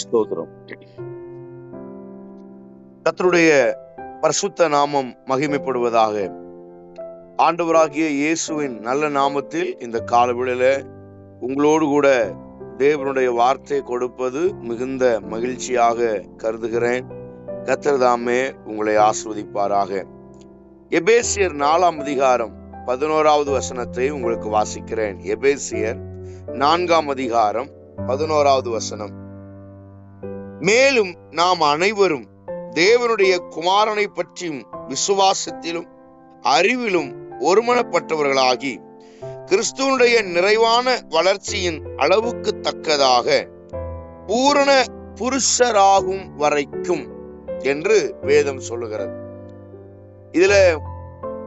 ஸ்தோத்திரம். கத்தருடைய பரிசுத்த நாமம் மகிமைப்படுவதாக ஆண்டவராகிய இயேசுவின் நல்ல நாமத்தில் இந்த காலவேளையில உங்களோடு கூட தேவனுடைய வார்த்தை கொடுப்பது மிகுந்த மகிழ்ச்சியாக கருதுகிறேன். கத்திரதாமே உங்களை ஆஸ்வதிப்பாராக எபேசியர் நாலாம் அதிகாரம் பதினோராவது வசனத்தை உங்களுக்கு வாசிக்கிறேன். எபேசியர் நான்காம் அதிகாரம் பதினோராவது வசனம். மேலும் நாம் அனைவரும் தேவனுடைய குமாரனை பற்றியும் விசுவாசத்திலும் அறிவிலும் ஒருமனப்பட்டவர்களாகி கிறிஸ்துவனுடைய நிறைவான வளர்ச்சியின் அளவுக்கு தக்கதாக பூரண புருஷராகும் வரைக்கும் என்று வேதம் சொல்லுகிறது. இதுல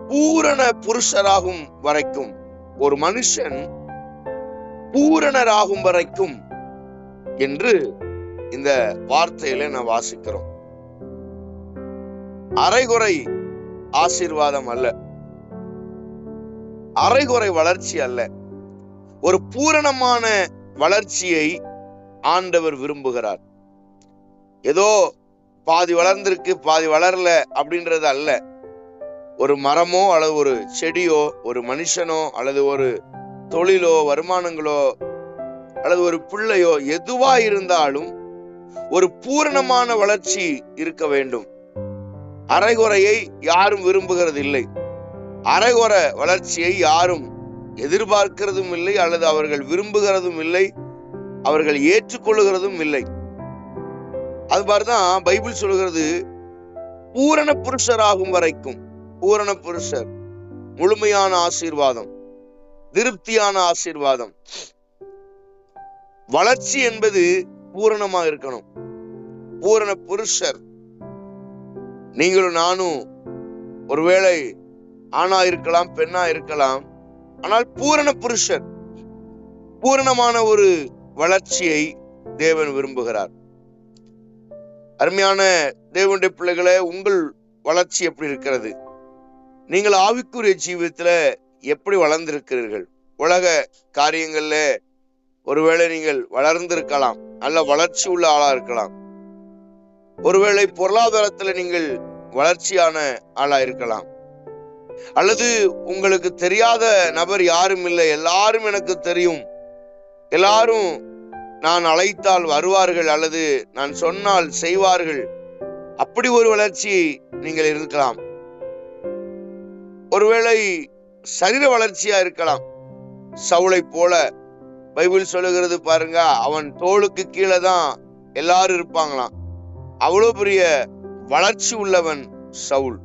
பூரண புருஷராகும் வரைக்கும் ஒரு மனுஷன் பூரணராகும் வரைக்கும் என்று இந்த வார்த்தையில நான் வாசிக்கிறோம். அரைகுறை ஆசீர்வாதம் அல்ல. அரைகுறை வளர்ச்சி அல்ல. ஒரு பூரணமான வளர்ச்சியை ஆண்டவர் விரும்புகிறார். ஏதோ பாதி வளர்ந்திருக்கு பாதி வளரல அப்படின்றது அல்ல. ஒரு மரமோ அல்லது ஒரு செடியோ ஒரு மனுஷனோ அல்லது ஒரு தொழிலோ வருமானங்களோ அல்லது ஒரு பிள்ளையோ எதுவா இருந்தாலும் ஒரு பூரணமான வளர்ச்சி இருக்க வேண்டும். அரைகுறையை யாரும் விரும்புகிறது இல்லை அரைகுறை வளர்ச்சியை யாரும் எதிர்பார்க்கிறதும் இல்லை அல்லது அவர்கள் விரும்புகிறதும் இல்லை அவர்கள் ஏற்றுக்கொள்ளுகிறதும் இல்லை. அது மாதிரிதான் பைபிள் சொல்கிறது பூரண புருஷராகும் வரைக்கும் பூரண புருஷர் முழுமையான ஆசீர்வாதம் திருப்தியான ஆசீர்வாதம். வளர்ச்சி என்பது பூரணமா இருக்கணும். பூரண புருஷர். நீங்களும் நானும் ஒருவேளை ஆணா இருக்கலாம் பெண்ணா இருக்கலாம். ஆனால் பூரண புருஷர் பூரணமான ஒரு வளர்ச்சியை தேவன் விரும்புகிறார். அருமையான தேவனுடைய பிள்ளைகளை உங்கள் வளர்ச்சி எப்படி இருக்கிறது? நீங்கள் ஆவிக்குரிய ஜீவியத்துல எப்படி வளர்ந்திருக்கிறீர்கள்? உலக காரியங்கள்ல ஒருவேளை நீங்கள் வளர்ந்திருக்கலாம் நல்ல வளர்ச்சி உள்ள ஆளா இருக்கலாம். ஒருவேளை பொருளாதாரத்துல நீங்கள் வளர்ச்சியான ஆளா இருக்கலாம். அல்லது உங்களுக்கு தெரியாத நபர் யாரும் இல்லை எல்லாரும் எனக்கு தெரியும். எல்லாரும் நான் அழைத்தால் வருவார்கள் அல்லது நான் சொன்னால் செய்வார்கள். அப்படி ஒரு வளர்ச்சி நீங்கள் இருக்கலாம். ஒருவேளை சரீர வளர்ச்சியா இருக்கலாம். சவுளை போல பைபிள் சொல்லுகிறது பாருங்க அவன் தோளுக்கு கீழே தான் எல்லாரும் இருப்பாங்களாம். அவ்வளவு பெரிய வளர்ச்சி உள்ளவன் சவுல்.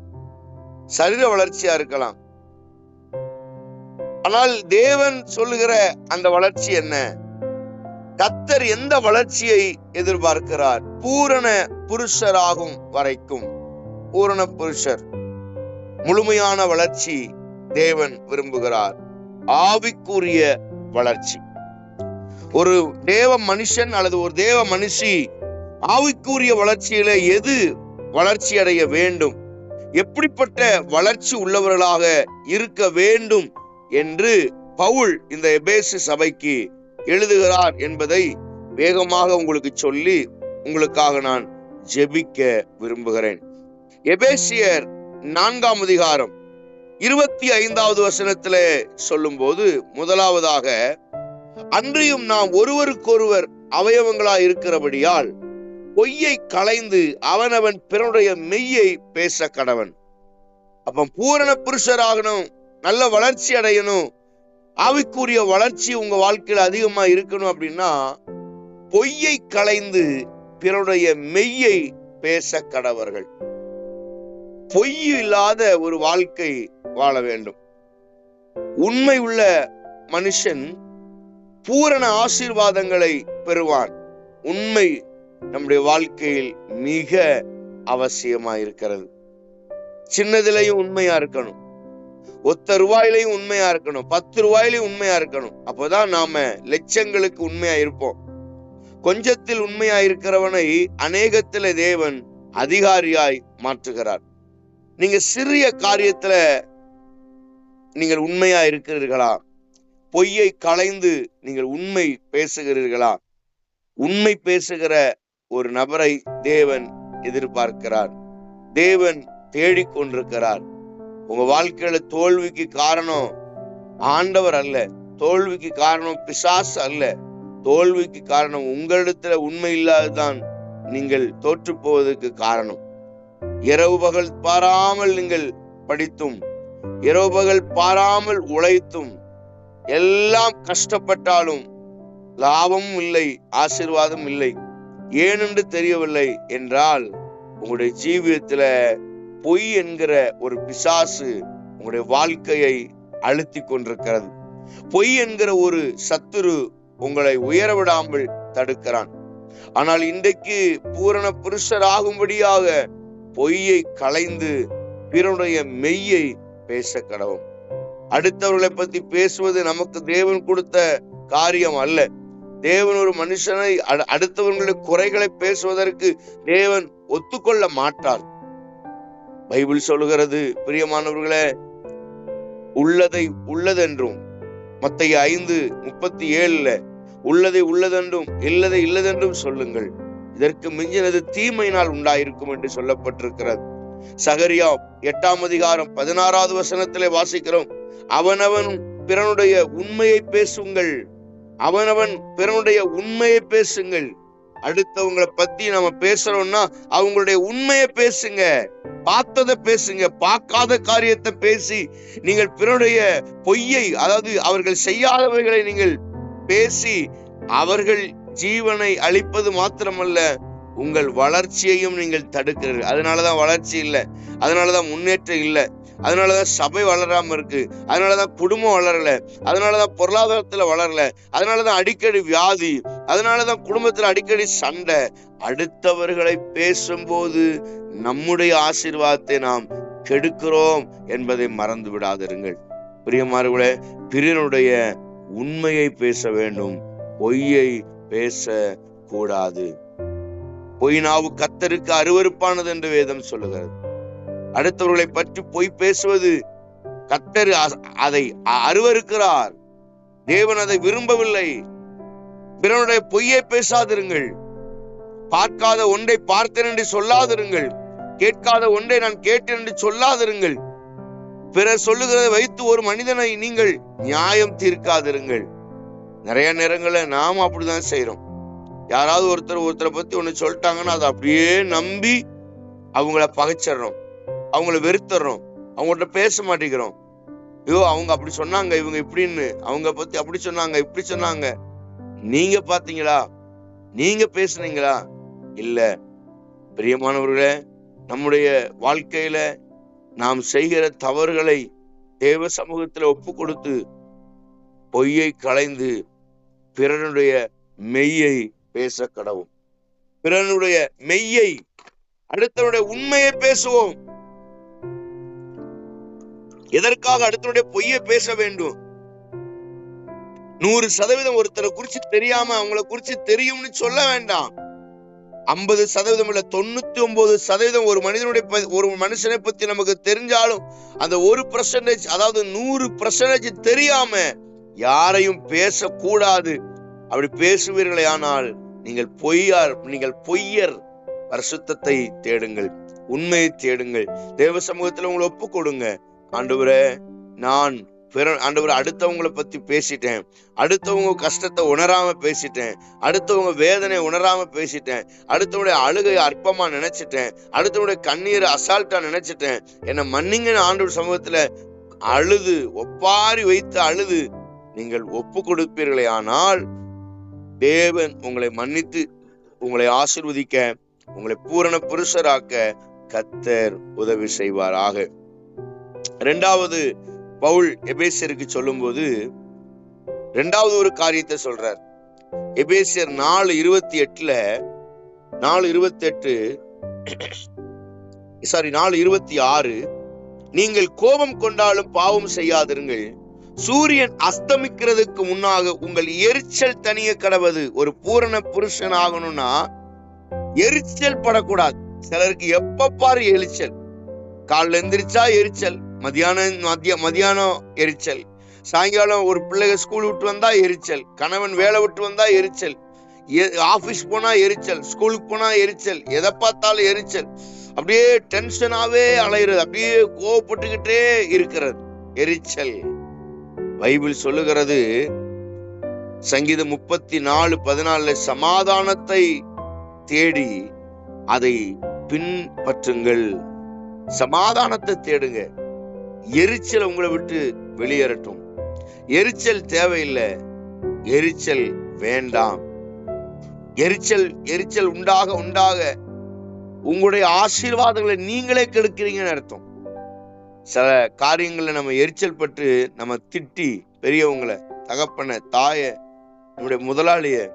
சரீர வளர்ச்சியா இருக்கலாம். ஆனால் தேவன் சொல்லுகிற அந்த வளர்ச்சி என்ன? கத்தர் எந்த வளர்ச்சியை எதிர்பார்க்கிறார்? பூரண புருஷராகும் வரைக்கும். பூரண புருஷர். முழுமையான வளர்ச்சி தேவன் விரும்புகிறார். ஆவிக்குரிய வளர்ச்சி. ஒரு தேவ மனுஷன் அல்லது ஒரு தேவ மனுஷி ஆவிக்குரிய வளர்ச்சியில எது வளர்ச்சி அடைய வேண்டும்? எப்படிப்பட்ட வளர்ச்சி உள்ளவர்களாக இருக்க வேண்டும் என்று பவுல் இந்த எபேசு சபைக்கு எழுதுகிறார் என்பதை வேகமாக உங்களுக்கு சொல்லி உங்களுக்காக நான் ஜெபிக்க விரும்புகிறேன். எபேசியர் நான்காம் அதிகாரம் இருபத்தி ஐந்தாவது வசனத்திலே சொல்லும்போது முதலாவதாக அன்றியும் நாம் ஒருவருக்கொருவர் அவயவங்களா இருக்கிறபடியால் பொய்யை களைந்து அவனவன் பிறனுடைய மெய்யை பேச கடவன் அப்ப பூரண புருஷராகணும் நல்ல வளர்ச்சி அடையணும் ஆவிக்குரிய வளர்ச்சி உங்க வாழ்க்கையில அதிகமா இருக்கணும் அப்படின்னா பொய்யை களைந்து பிறனுடைய மெய்யை பேச கடவர்கள் பொய் இல்லாத ஒரு வாழ்க்கை வாழ வேண்டும். உண்மை உள்ள மனுஷன் பூரண ஆசீர்வாதங்களை பெறுவான். உண்மை நம்முடைய வாழ்க்கையில் மிக அவசியமா இருக்கிறது. சின்னதுலயும் உண்மையா இருக்கணும். ஒத்த ரூபாயிலையும் உண்மையா இருக்கணும். பத்து ரூபாயிலையும் உண்மையா இருக்கணும். அப்போதான் நாம லட்சங்களுக்கு உண்மையா இருப்போம். கொஞ்சத்தில் உண்மையா இருக்கிறவனை அநேகத்துல தேவன் அதிகாரியாய் மாற்றுகிறார். நீங்க சிறிய காரியத்துல நீங்கள் உண்மையா இருக்கிறீர்களா? பொய்யை களைந்து நீங்கள் உண்மை பேசுகிறீர்களா? உண்மை பேசுகிற ஒரு நபரை தேவன் எதிர்பார்க்கிறார். தேவன் தேடிக்கொண்டிருக்கிறார் உங்க வாழ்க்கையில தோல்விக்கு காரணம் ஆண்டவர் அல்ல. தோல்விக்கு காரணம் பிசாசு அல்ல. தோல்விக்கு காரணம் உங்களிடத்துல உண்மை இல்லாததான் நீங்கள் தோற்று போவதற்கு காரணம். இரவு பகல் பாராமல் நீங்கள் படித்தும் இரவு பகல் பாராமல் உழைத்தும் எல்லாம் கஷ்டப்பட்டாலும் லாபமும் இல்லை ஆசீர்வாதம் இல்லை. ஏனென்று தெரியவில்லை என்றால் உங்களுடைய ஜீவியத்துல பொய் என்கிற ஒரு பிசாசு உங்களுடைய வாழ்க்கையை அழுத்தி கொண்டிருக்கிறது. பொய் என்கிற ஒரு சத்துரு உங்களை உயரவிடாமல் தடுக்கிறான். ஆனால் இன்றைக்கு பூரண புருஷர் ஆகும்படியாக பொய்யை களைந்து பிறனுடைய மெய்யை பேச கடவும் அடுத்தவர்களை பத்தி பேசுவது நமக்கு தேவன் கொடுத்த காரியம் அல்ல. தேவன் ஒரு மனுஷனை அடு- அடுத்தவர்களுடைய குறைகளை பேசுவதற்கு தேவன் ஒத்துக்கொள்ள மாட்டார். பைபிள் சொல்லுகிறது பிரியமானவர்களே உள்ளதை உள்ளதென்றும் மத்திய ஐந்து முப்பத்தி ஏழுல உள்ளதை உள்ளதென்றும் இல்லதை இல்லதென்றும் சொல்லுங்கள். இதற்கு மிஞ்சினது தீமையினால் உண்டாயிருக்கும் என்று சொல்லப்பட்டிருக்கிறது. சகரியா எட்டாம் அதிகாரம் பதினாறாவது வசனத்திலே வாசிக்கிறோம். அவனவன் பிறனுடைய உண்மையை பேசுங்கள். அவனவன் பிறனுடைய உண்மையை பேசுங்கள். அடுத்தவங்களை பத்தி நம்ம பேசுறோம்னா அவங்களுடைய உண்மையை பேசுங்க. பார்த்ததை பேசுங்க. பார்க்காத காரியத்தை பேசி நீங்கள் பிறனுடைய பொய்யை அதாவது அவர்கள் செய்யாதவைகளை நீங்கள் பேசி அவர்கள் ஜீவனை அழிப்பது மாத்திரமல்ல உங்கள் வளர்ச்சியையும் நீங்கள் தடுக்கிறீர்கள். அதனாலதான் வளர்ச்சி இல்லை. அதனாலதான் முன்னேற்றம் இல்லை. அதனாலதான் சபை வளராம இருக்கு. அதனாலதான் குடும்பம் வளரல. அதனாலதான் பொருளாதாரத்துல வளரல. அதனாலதான் அடிக்கடி வியாதி. அதனாலதான் குடும்பத்துல அடிக்கடி சண்டை. அடுத்தவர்களை பேசும்போது நம்முடைய ஆசீர்வாதத்தை நாம் கெடுக்கிறோம் என்பதை மறந்து விடாதிருங்கள். பிரியமார்களே பிரியனுடைய உண்மையை பேச வேண்டும். பொய்யை பேச கூடாது பொய் நாவு கத்தருக்கு அருவருப்பானது என்று வேதம் சொல்லுகிறது. அடுத்தவர்களை பற்றி பொய் பேசுவது. கத்தர் அதை அருவருக்கிறார். தேவன் அதை விரும்பவில்லை. பிறனுடைய பொய்யை பேசாதிருங்கள். பார்க்காத ஒன்றை பார்த்தேன் என்று சொல்லாதிருங்கள். கேட்காத ஒன்றை நான் கேட்டேன் என்று சொல்லாதிருங்கள். பிறர் சொல்லுகிறதை வைத்து ஒரு மனிதனை நீங்கள் நியாயம் தீர்க்காதிருங்கள். நிறைய நேரங்களில் நாம் அப்படிதான் செய்யறோம் யாராவது ஒருத்தர் ஒருத்தரை பத்தி ஒன்று சொல்லிட்டாங்கன்னா அதை அப்படியே நம்பி அவங்கள பகைச்சிடுறோம் அவங்கள வெறுத்துறோம். அவங்கள்ட்ட பேச மாட்டேங்கிறோம். ஐயோ அவங்க அப்படி சொன்னாங்க இவங்க இப்படின்னு. அவங்க பத்தி அப்படி சொன்னாங்க இப்படி சொன்னாங்க. நீங்க பாத்தீங்களா? நீங்க பேசுனீங்களா? இல்ல. பிரியமானவர்களே நம்முடைய வாழ்க்கையில நாம் செய்கிற தவறுகளை தேவ சமூகத்துல ஒப்பு கொடுத்து பொய்யை களைந்து பிறனுடைய மெய்யை பேச கடவும் பிறனுடைய மெய்யை அடுத்தவருடைய உண்மையை பேசுவோம். எதற்காக அடுத்தனுடைய பொய்யை பேச வேண்டும்? நூறு சதவீதம் ஒருத்தரை குறிச்சு தெரியாம அவங்கள குறிச்சு தெரியும்னு சொல்ல வேண்டாம். ஐம்பது சதவீதம் இல்ல தொண்ணூத்தி ஒன்பது சதவீதம் ஒரு மனிதனுடைய ஒரு மனுஷனை பத்தி நமக்கு தெரிஞ்சாலும் அந்த ஒரு பர்சன்டேஜ் அதாவது நூறு பர்சன்டேஜ் தெரியாம யாரையும் பேசக்கூடாது. அப்படி பேசுவீர்களே ஆனால் நீங்கள் பொய்யார் நீங்கள் பொய்யர். பரிசுத்தத்தை தேடுங்கள் உண்மையை தேடுங்கள். தேவ சமூகத்துல உங்களை ஒப்பு கொடுங்க ஆண்டவரே நான் பிற ஆண்டவர் அடுத்தவங்களை பத்தி பேசிட்டேன். அடுத்தவங்க கஷ்டத்தை உணராம பேசிட்டேன். அடுத்தவங்க வேதனை உணராம பேசிட்டேன். அடுத்தவனுடைய அழுகை அற்பமா நினைச்சிட்டேன். அடுத்தவனுடைய கண்ணீரை அசால்ட்டா நினைச்சிட்டேன். என்னை மன்னிங்கன்னு ஆண்டவர் சமூகத்துல அழுது ஒப்பாரி வைத்து அழுது நீங்கள் ஒப்பு கொடுப்பீர்களே. ஆனால் தேவன் உங்களை மன்னித்து உங்களை ஆசிர்வதிக்க உங்களை பூரண புருஷராக்க கத்தர் உதவி செய்வாராக. ரெண்டாவது பவுல் எபேசியருக்கு சொல்லும்போது ரெண்டாவது ஒரு காரியத்தை சொல்றார். எபேசியர் நாலு இருபத்தி எட்டுல நாலு இருபத்தி எட்டு சாரி நாலு இருபத்தி ஆறு நீங்கள் கோபம் கொண்டாலும் பாவம் செய்யாதிருங்கள். சூரியன் அஸ்தமிக்கிறதுக்கு முன்னாக உங்கள் எரிச்சல் தனிய கடவது. ஒரு பூரண புருஷன் ஆகணும்னா எரிச்சல் படக்கூடாது. சிலருக்கு எப்ப பாரு எரிச்சல். காலைல எந்திரிச்சா எரிச்சல். மதியானம் மதிய மதியானம் எரிச்சல். சாயங்காலம் ஒரு பிள்ளைங்க ஸ்கூல் விட்டு வந்தா எரிச்சல். கணவன் வேலை விட்டு வந்தா எரிச்சல். ஆஃபீஸ் போனா எரிச்சல். ஸ்கூலுக்கு போனா எரிச்சல். எதை பார்த்தாலும் எரிச்சல். அப்படியே டென்ஷனாவே அலையிறது. அப்படியே கோவப்பட்டுக்கிட்டே இருக்கிறது. எரிச்சல். பைபிள் சொல்லுகிறது சங்கீதம் முப்பத்தி நாலு பதினாலுல சமாதானத்தை தேடி அதை பின்பற்றுங்கள். சமாதானத்தை தேடுங்க. எரிச்சல் உங்களை விட்டு வெளியேறட்டும். எரிச்சல் தேவையில்லை. எரிச்சல் வேண்டாம். எரிச்சல் எரிச்சல் உண்டாக உண்டாக உங்களுடைய ஆசீர்வாதங்களை நீங்களே கெடுக்கிறீங்கன்னு அர்த்தம். சில காரியங்களை நம்ம எரிச்சல் பட்டு நம்ம திட்டி பெரியவங்களை தகப்பன தாய நம்முடைய முதலாளிய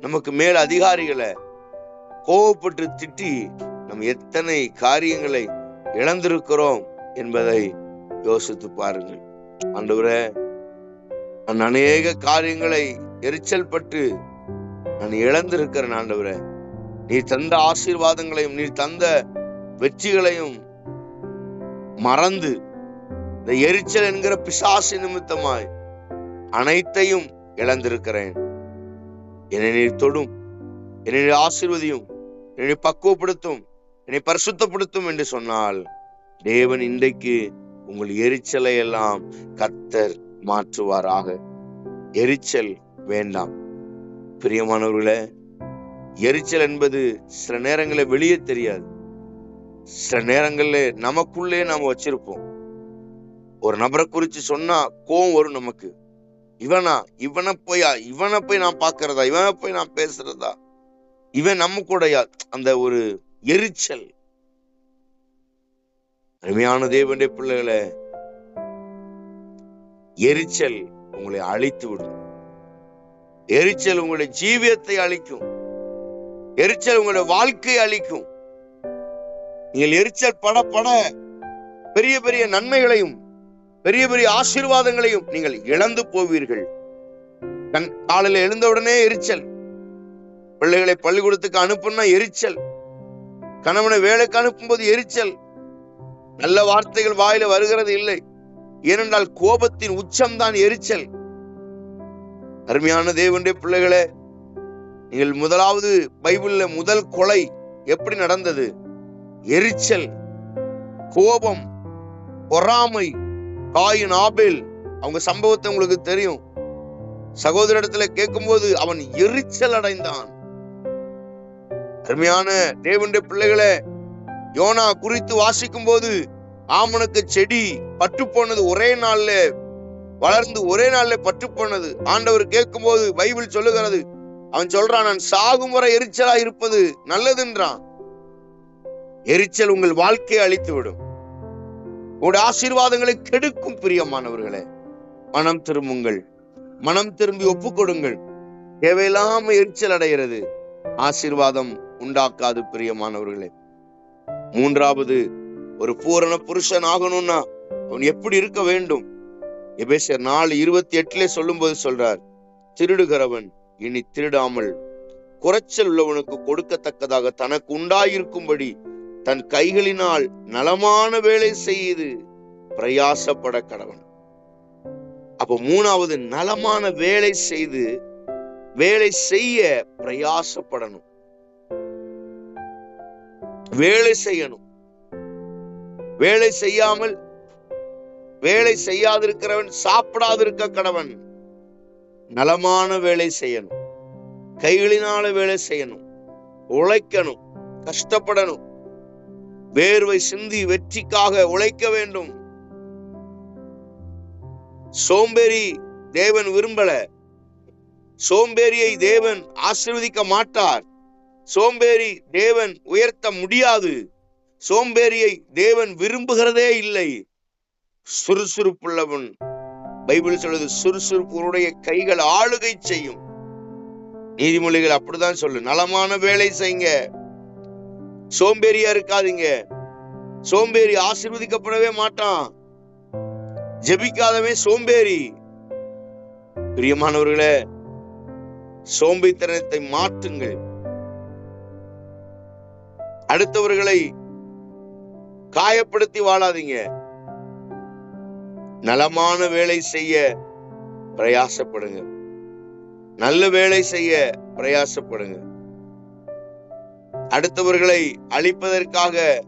நமக்கு மேல் அதிகாரிகளை கோவப்பட்டு திட்டி நம்ம எத்தனை காரியங்களை இழந்திருக்கிறோம் என்பதை யோசித்து பாருங்கள். ஆண்டவரே நான் அநேக காரியங்களை எரிச்சல் பட்டு நான் இழந்திருக்கிறேன் ஆண்டவரே. நீ தந்த ஆசீர்வாதங்களையும் நீ தந்த வெற்றிகளையும் மறந்து இந்த எரிச்சல் என்கிற பிசாசு நிமித்தமாய் அனைத்தையும் இழந்திருக்கிறேன். என்னை நீர் தொடும் என்னை நீர் ஆசீர்வதியும் என்னை பக்குவப்படுத்தும் என்னை பரிசுத்தப்படுத்தும் என்று சொன்னால் தேவன் இன்றைக்கு உங்கள் எரிச்சலை எல்லாம் கத்தர் மாற்றுவாராக. எரிச்சல் வேண்டாம். பிரியமானவர்களே எரிச்சல் என்பது சில நேரங்களில் வெளியே தெரியாது. சில நேரங்களில் நமக்குள்ளே நாம வச்சிருப்போம். ஒரு நபரை குறிச்சு சொன்னா கோவம் வரும் நமக்கு. இவனா இவனை போயா இவனை போய் நான் பார்க்கறதா இவனை போய் நான் பேசுறதா? இவன் நம்ம கூடயா? அந்த ஒரு எரிச்சல். அருமையான தேவனுடைய பிள்ளைகளை எரிச்சல் உங்களை அழித்து விடும். எரிச்சல் உங்களுடைய ஜீவியத்தை அழிக்கும். எரிச்சல் உங்களுடைய வாழ்க்கையை அழிக்கும். நீங்கள் எரிச்சல் பட பட பெரிய பெரிய நன்மைகளையும் பெரிய பெரிய ஆசீர்வாதங்களையும் நீங்கள் இழந்து போவீர்கள். கண் காலையில் எழுந்தவுடனே எரிச்சல். பிள்ளைகளை பள்ளிக்கூடத்துக்கு அனுப்புனா எரிச்சல். கணவனை வேலைக்கு அனுப்பும்போது எரிச்சல். நல்ல வார்த்தைகள் வாயில வருகிறது இல்லை. ஏனென்றால் கோபத்தின் உச்சம்தான் எரிச்சல். அருமையான தேவனுடைய பிள்ளைகளே நீங்கள் முதலாவது பைபிள்ல முதல் கொலை எப்படி நடந்தது? எரிச்சல் கோபம் பொறாமை காயின் ஆபேல் அவங்க சம்பவத்தை உங்களுக்கு தெரியும். சகோதரிடத்துல கேட்கும்போது அவன் எரிச்சல் அடைந்தான். அருமையான தேவனுடைய பிள்ளைகளை யோனா குறித்து வாசிக்கும் போது ஆமனுக்கு செடி பட்டு போனது ஒரே நாள்ல வளர்ந்து ஒரே நாள்ல பட்டு போனது ஆண்டவர் கேட்கும்போது பைபிள் சொல்லுகிறது அவன் சொல்றான் நான் சாகும் வரை எரிச்சலா இருப்பது நல்லதுன்றான். எரிச்சல் உங்கள் வாழ்க்கையை அழித்து விடும் உங்களுடைய ஆசீர்வாதங்களை கெடுக்கும் பிரியமானவர்களே. மனம் திரும்புங்கள். மனம் திரும்பி ஒப்புக்கொடுங்கள். தேவையில்லாம எரிச்சல் அடைகிறது. ஆசீர்வாதம் உண்டாக்காது பிரியமானவர்களே. மூன்றாவது ஒரு பூரண புருஷன் ஆகணும்னா அவன் எப்படி இருக்க வேண்டும்? எபேசியர் நாலு இருபத்தி எட்டுல சொல்லும்போது சொல்றார் திருடுகிறவன் இனி திருடாமல் குறைச்சல் உள்ளவனுக்கு கொடுக்கத்தக்கதாக தனக்கு உண்டாயிருக்கும்படி தன் கைகளினால் நலமான வேலை செய்து பிரயாசப்பட கடவன். அப்ப மூணாவது நலமான வேலை செய்து வேலை செய்ய பிரயாசப்படணும். வேலை செய்யணும். வேலை செய்யாமல் வேலை செய்யாதிருக்கிறவன் சாப்பிடாதிருக்க கடவன். நலமான வேலை செய்யணும். கைகளினால வேலை செய்யணும். உழைக்கணும். கஷ்டப்படணும். வேர்வை சிந்தி வெற்றிக்காக உழைக்க வேண்டும். சோம்பேறி தேவன் விரும்பல. சோம்பேறியை தேவன் ஆசிர்வதிக்க மாட்டார். சோம்பேறி தேவன் உயர்த்த முடியாது. சோம்பேறியை தேவன் விரும்புகிறதே இல்லை. சுறுசுறுப்புள்ளவன். பைபிள் சொல்லுது சுறுசுறுப்புடைய கைகள் ஆளுகை செய்யும். நீதிமொழிகள் அப்படிதான் சொல்லு நலமான வேலை செய்யுங்க. சோம்பேறியா இருக்காதீங்க. சோம்பேறி ஆசிர்வதிக்கப்படவே மாட்டான். ஜெபிக்காதவே சோம்பேறி. பிரியமானவர்களே சோம்பேறித்தனத்தை மாற்றுங்கள். அடுத்தவர்களை காயப்படுத்தி வாழாதீங்க. நலமான வேலை செய்ய பிரயாசப்படுங்க. நல்ல வேலை செய்ய பிரயாசப்படுங்க. அடுத்தவர்களை அழிப்பதற்காக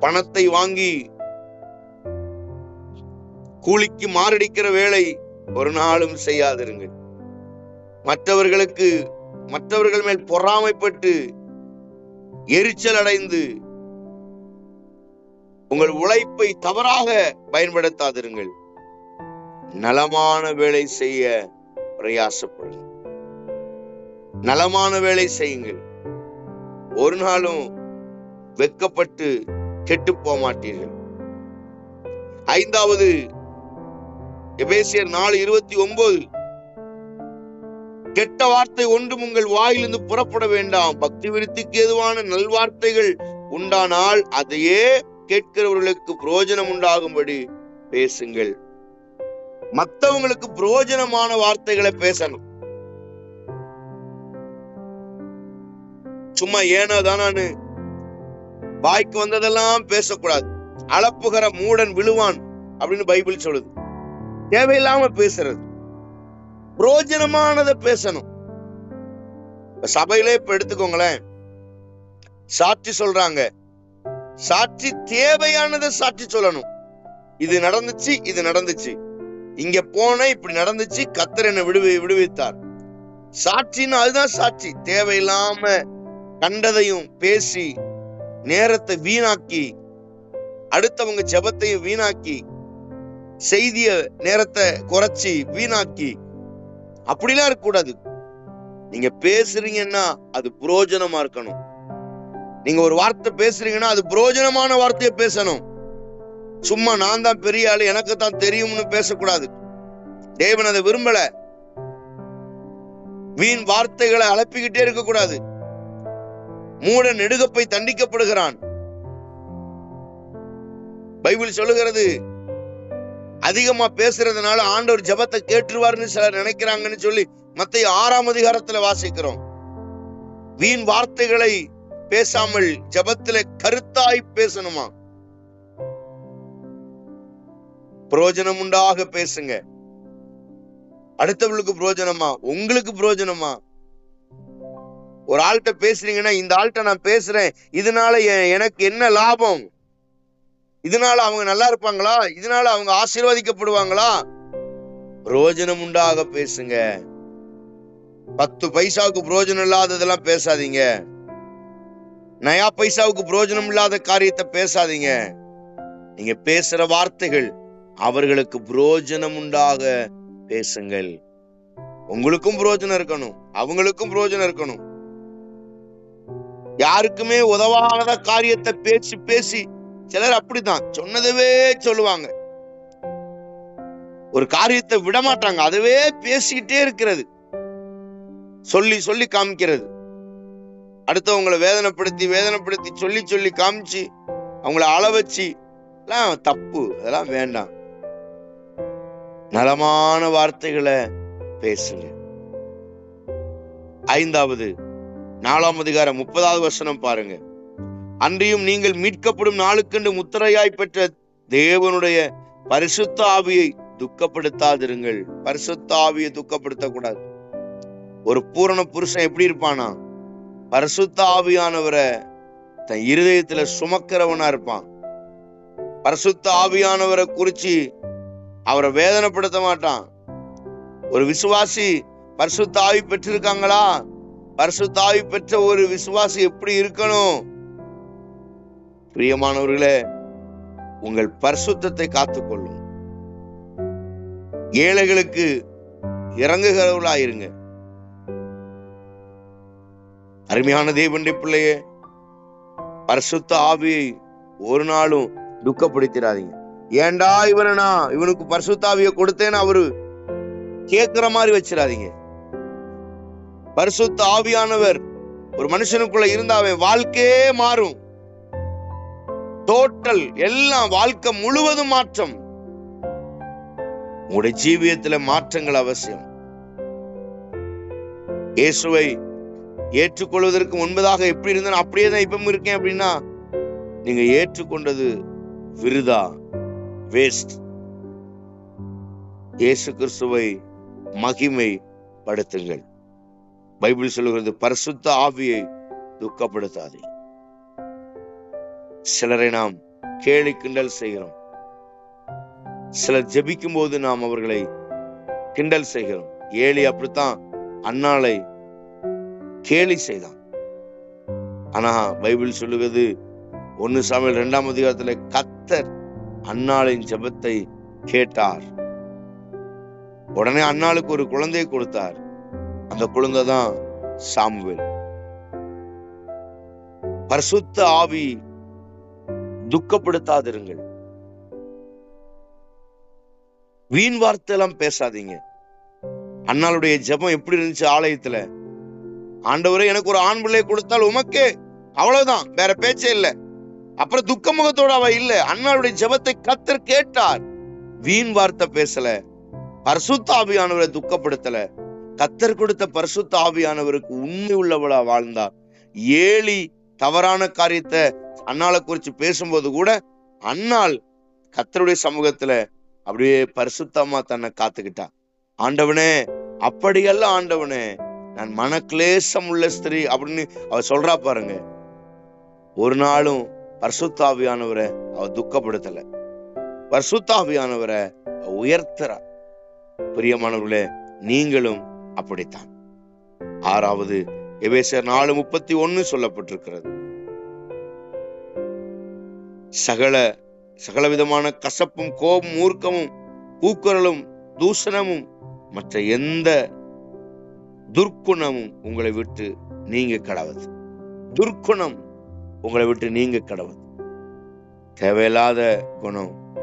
பணத்தை வாங்கி கூலிக்கு மாரடிக்கிற வேலை ஒரு நாளும் செய்யாதிருங்கள். மற்றவர்களுக்கு மற்றவர்கள் மேல் பொறாமைப்பட்டு எரிச்சல் அடைந்து உங்கள் உழைப்பை தவறாக பயன்படுத்தாதிருங்கள். நலமான வேலை செய்ய பிரயாசப்படுங்கள் நலமான வேலை செய்யுங்கள். ஒரு நாளும் வெக்கப்பட்டு கெட்டு போக மாட்டீர்கள். ஐந்தாவது எபேசியர் நாலு இருபத்தி ஒன்பது கெட்ட வார்த்தை ஒன்றும் உங்கள் வாயிலிருந்து புறப்பட வேண்டாம். பக்தி விருத்திக்கு எதுவான நல்வார்த்தைகள் உண்டானால் அதையே கேட்கிறவர்களுக்கு பிரயோஜனம் உண்டாகும்படி பேசுங்கள். மத்தவங்களுக்கு பிரயோஜனமான வார்த்தைகளை பேசணும். சும்மா ஏனோ தானு வாய்க்கு வந்ததெல்லாம் பேசக்கூடாது. அளப்புகிற மூடன் விழுவான் அப்படின்னு பைபிள் சொல்லுது. தேவையில்லாம பேசுறது. புரோஜனமானதை பேசணும். சபையிலே இப்ப எடுத்துக்கோங்களேன். சாட்சி சொல்றாங்க. சாட்சி தேவையானதை சாட்சி சொல்லணும். இது நடந்துச்சு இது நடந்துச்சு. இங்க போன இப்படி நடந்துச்சு கத்தர் என்னை விடுவி விடுவித்தார். சாட்சின்னு அதுதான் சாட்சி. தேவையில்லாம கண்டதையும் பேசி நேரத்தை வீணாக்கி அடுத்தவங்க ஜெபத்தையும் வீணாக்கி செய்திய நேரத்தை குறைச்சி வீணாக்கி அப்படிலாம் இருக்கக்கூடாது. நீங்க பேசுறீங்கன்னா அது புரோஜனமா இருக்கணும். நீங்க ஒரு வார்த்தை பேசுறீங்கன்னா அது புரோஜனமான வார்த்தையை பேசணும். சும்மா நான் தான் பெரிய ஆளு எனக்கு தான் தெரியும்னு பேசக்கூடாது. தேவன் அதை விரும்பல. வீண் வார்த்தைகளை அழப்பிக்கிட்டே இருக்கக்கூடாது. மூட நெடுகப்பை தண்டிக்கப்படுகிறான். பைபிள் சொல்லுகிறது அதிகமா பேசுறதுனால ஆண்டவர் ஜெபத்தை கேட்டுருவாருன்னு சிலர் நினைக்கிறாங்கன்னு சொல்லி மத்திய ஆறாம் அதிகாரத்துல வாசிக்கிறோம். வீண் வார்த்தைகளை பேசாமல் ஜெபத்துல கருத்தாய் பேசணுமா? பிரோஜனம் உண்டாக பேசுங்க. அடுத்தவங்களுக்கு பிரயோஜனமா உங்களுக்கு பிரயோஜனமா ஒரு ஆள்கிட்ட பேசுறீங்கன்னா இந்த ஆள்கிட்ட நான் பேசுறேன் இதனால எனக்கு என்ன லாபம்? இதனால அவங்க நல்லா இருப்பாங்களா? இதனால அவங்க ஆசீர்வதிக்கப்படுவாங்களா? பிரயோஜனம் உண்டாக பேசுங்க. பத்து பைசாவுக்கு பிரயோஜனம் இல்லாததெல்லாம் பேசாதீங்க. நயா பைசாவுக்கு பிரயோஜனம் இல்லாத காரியத்தை பேசாதீங்க. நீங்க பேசுற வார்த்தைகள் அவர்களுக்கு புரோஜனம் உண்டாக பேசுங்கள். உங்களுக்கும் புரோஜனம் இருக்கணும். அவங்களுக்கும் பிரயோஜனம் இருக்கணும். யாருக்குமே உதவாத காரியத்தை பேசி பேசி சிலர் அப்படிதான் சொன்னதவே சொல்லுவாங்க. ஒரு காரியத்தை விட மாட்டாங்க அதுவே பேசிக்கிட்டே இருக்கிறது. சொல்லி சொல்லி காமிக்கிறது. அடுத்தவங்களை வேதனைப்படுத்தி வேதனைப்படுத்தி சொல்லி சொல்லி காமிச்சு அவங்கள அள வச்சு எல்லாம் தப்பு. அதெல்லாம் வேண்டாம். நலமான வார்த்தைகளை பேசுங்க. ஐந்தாவது நாலாம் அதிகாரம் முப்பதாவது வசனம் பாருங்க. அன்றியும் நீங்கள் மீட்கப்படும் நாளுக்கென்று முத்திரையாய் பெற்ற தேவனுடைய பரிசுத்த ஆவியை துக்கப்படுத்தாதிருங்கள். பரிசுத்த ஆவியை துக்கப்படுத்தக்கூடாது. ஒரு பூரண புருஷன் எப்படி இருப்பானா? பரிசுத்த ஆவியானவரை தன் இருதயத்துல சுமக்கிறவனா இருப்பான். பரிசுத்த ஆவியானவரை குறிச்சு அவரை வேதனைப்படுத்த மாட்டான். ஒரு விசுவாசி பரிசுத்த ஆவி பெற்றிருக்காங்களா? பரிசுத்த ஆவி பெற்ற ஒரு விசுவாசி எப்படி இருக்கணும்? பிரியமானவர்களே உங்கள் பரிசுத்தத்தை காத்துக்கொள்ளும். ஏழைகளுக்கு இறங்குகிறவர்களாயிருங்க. அருமையான தேவனுடைய பிள்ளையே பரிசுத்த ஆவியை ஒரு நாளும் துக்கப்படுத்திடாதீங்க ஏன்டா நான் இவனுக்கு பரிசுத்தாவியை கொடுத்தேன்னு அவரு கேக்குற மாதிரி வச்சிடாதீங்க பரிசுத்த ஆவியானவர் ஒரு மனுஷனுக்குள்ள இருந்தாவே வாழ்க்கையே மாறும். டோட்டல் எல்லாம் வாழ்க்கை முழுவதும் மாற்றம். உங்களுடைய ஜீவியத்துல மாற்றங்கள் அவசியம். இயேசுவை ஏற்றுக்கொள்வதற்கு முன்பதாக எப்படி இருந்தேன் அப்படியே தான் இப்பவும் இருக்கேன் அப்படின்னா நீங்க ஏற்றுக்கொண்டது விருதா? வேஸ்ட் இயேசு கிறிஸ்துவை மகிமை படுத்துங்கள் பைபிள் சொல்லுகிறது பரிசுத்த ஆவியை துக்கப்படுத்தாதே. சிலரை நாம் கேலி கிண்டல் செய்கிறோம். சிலர் ஜெபிக்கும் போது நாம் அவர்களை கிண்டல் செய்கிறோம். ஏழி அப்படித்தான் அன்னாளை கேலி செய்தான். ஆனா பைபிள் சொல்லுகிறது ஒன்னு சாமியில் இரண்டாம் அதிகாரத்துல கத்தர் அண்ணாளின் ஜெபத்தை கேட்டார். உடனே அண்ணாளுக்கு ஒரு குழந்தையை கொடுத்தார். அந்த குழந்தை தான் சாமுவேல். பரிசுத்த ஆவி துக்கப்படுத்தாதிருங்கள். வீண் வார்த்தை எல்லாம் பேசாதீங்க. அண்ணாளுடைய ஜெபம் எப்படி இருந்துச்சு ஆலயத்துல? ஆண்டவரே எனக்கு ஒரு ஆண் பிள்ளை கொடுத்தால் உமக்கே? அவ்வளவுதான் வேற பேச்சே இல்ல. அப்புறம் துக்க முகத்தோட அவ இல்ல. அண்ணாளுடைய ஜெபத்தை கத்தர் கேட்டார். வீண் வார்த்தை பேசல. பரிசுத்த ஆவியானவரை துக்கப்படுத்தல. கத்தர் கொடுத்த பரிசுத்த ஆவியானவருக்கு உண்மை உள்ளவளா வாழ்ந்தார். ஏழி தவறான காரியத்தை அண்ணாளை குறிச்சு பேசும்போது கூட அண்ணாள் கத்தருடைய சமூகத்துல அப்படியே பரிசுத்தமா தன்னை காத்துக்கிட்டா. ஆண்டவனே அப்படியல்ல ஆண்டவனே நான் மனக்லேசம் உள்ள ஸ்திரீ அப்படின்னு அவ சொல்றா பாருங்க. ஒரு நாளும் பரிசுத்தாவியானவரை அவ துக்கப்படுத்தல. பரிசுத்தாவியானவரை அவ உயர்த்துறா. பிரியமானவர்களே நீங்களும் அப்படித்தான். ஆறாவது எவேசர் நாலு முப்பத்தி ஒன்னு சொல்லப்பட்டிருக்கிறது. சகல சகலவிதமான கசப்பும் கோபம் மூர்க்கமும் கூக்குரலும் தூஷணமும் மற்ற எந்த துர்க்குணமும் உங்களை விட்டு நீங்க கடவுது. துர்க்குணம் உங்களை விட்டு நீங்க கடவுது. தேவையில்லாத குணம்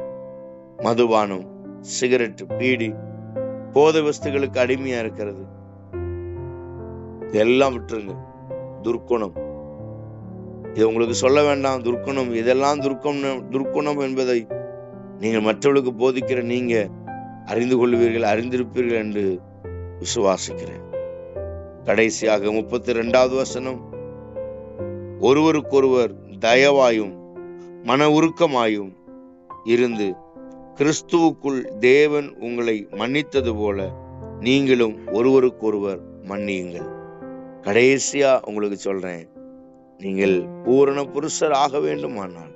மதுபானம் சிகரெட் பீடி போத வஸ்துகளுக்கு அடிமையா இருக்கிறது. இதெல்லாம் விட்டுருங்க. துர்க்குணம். இது உங்களுக்கு சொல்ல வேண்டாம் துர்க்குணம். இதெல்லாம் துர்க்கம் துர்க்குணம் என்பதை நீங்கள் மற்றவர்களுக்கு போதிக்கிற நீங்க அறிந்து கொள்வீர்கள் அறிந்திருப்பீர்கள் என்று விசுவாசிக்கிறேன். கடைசியாக முப்பத்தி ரெண்டாவது வசனம். ஒருவருக்கொருவர் தயவாயும் மன உருக்கமாயும் இருந்து கிறிஸ்துவுக்குள் தேவன் உங்களை மன்னித்தது போல நீங்களும் ஒருவருக்கொருவர் மன்னியுங்கள். கடைசியா உங்களுக்கு சொல்றேன். நீங்கள் பூரண புருஷர் ஆக வேண்டுமானால்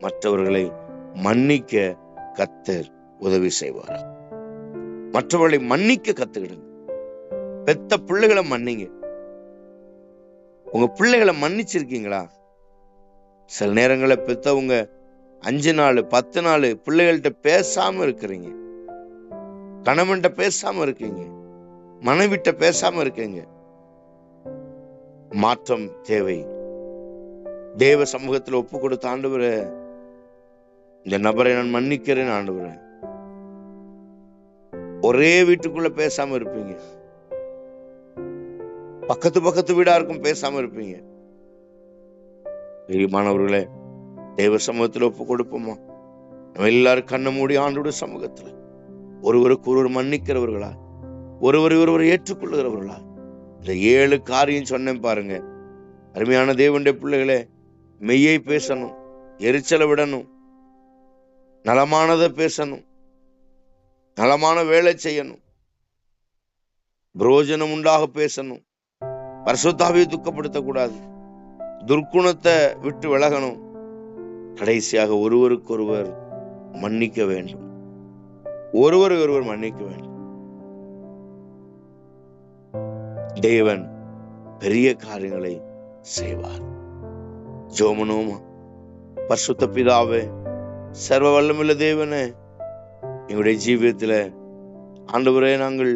மற்றவர்களை மன்னிக்க கத்தர் உதவி செய்வார்? மற்றவர்களை மன்னிக்க கத்துக்கிடுங்க. பெத்த பிள்ளைகளை மன்னிங்க. உங்க பிள்ளைகளை மன்னிச்சிருக்கீங்களா? சில நேரங்களில் பெத்தவங்க அஞ்சு நாள் பத்து நாள் பிள்ளைகள்கிட்ட பேசாம இருக்கிறீங்க. கணவன்கிட்ட பேசாம இருக்கீங்க. மனைவிட்ட பேசாம இருக்கீங்க. மாற்றம் தேவை. தேவ சமூகத்தில் ஒப்பு கொடுத்த ஆண்டவரே இந்த நபரை நான் மன்னிக்கிறேன் ஆண்டு ஒரே வீட்டுக்குள்ள பேசாம இருப்பீங்க. பக்கத்து பக்கத்து வீடா இருக்கும் பேசாம இருப்பீங்க. பிரியமானவர்களே தேவ சமூகத்தில் ஒப்பு கொடுப்போமா நம்ம எல்லாரும் கண்ணை மூடி ஆண்டோட சமூகத்துல. ஒருவருக்கு ஒருவர் மன்னிக்கிறவர்களா? ஒருவர் ஒருவர் ஏற்றுக்கொள்ளுகிறவர்களா? இந்த ஏழு காரியம் சொன்னேன் பாருங்க. அருமையான தேவனுடைய பிள்ளைகளே மெய்யை பேசணும் எரிச்சலை விடணும் நலமானதை பேசணும் நலமான வேலை செய்யணும் புரோஜனம் உண்டாக பேசணும் பரிசுத்தாவியை துக்கப்படுத்தக்கூடாது துர்க்குணத்தை விட்டு விலகணும் கடைசியாக ஒருவருக்கொருவர் மன்னிக்க வேண்டும். ஒருவருக்கொருவர் ஒருவர் மன்னிக்க வேண்டும். தேவன் பெரிய காரியங்களை செய்வார். ஜோமனோமா பரிசுத்த பிதாவே சர்வ வல்லமுள்ள தேவனே எங்களுடைய ஆண்டவரே நாங்கள்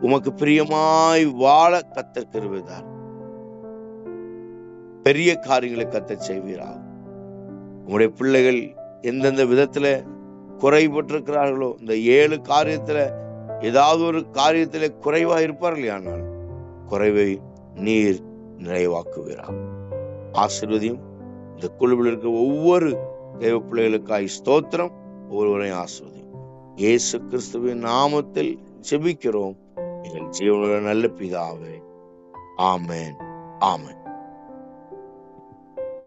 உமக்கு பிரியமாய் வாழ கத்த கருவதார் பெரிய காரியங்களை கத்த செய்வீரா உங்களுடைய பிள்ளைகள் எந்தெந்த விதத்துல குறைபட்டிருக்கிறார்களோ இந்த ஏழு காரியத்துல ஏதாவது ஒரு காரியத்துல குறைவா இருப்பார்கள் ஆனால் குறைவை நீர் நிறைவாக்குவீரா ஆசிர்வதியும். இந்த குழுவில் இருக்க ஒவ்வொரு தேவ பிள்ளைகளுக்காய் ஸ்தோத்திரம் ஒவ்வொருவரையும் ஆசிர்வதியும். இயேசு கிறிஸ்துவின் நாமத்தில் ஜெபிக்கிறோம். எங்கள் ஜீவனுள்ள நல்ல பிதாவே. ஆமேன். ஆமென்.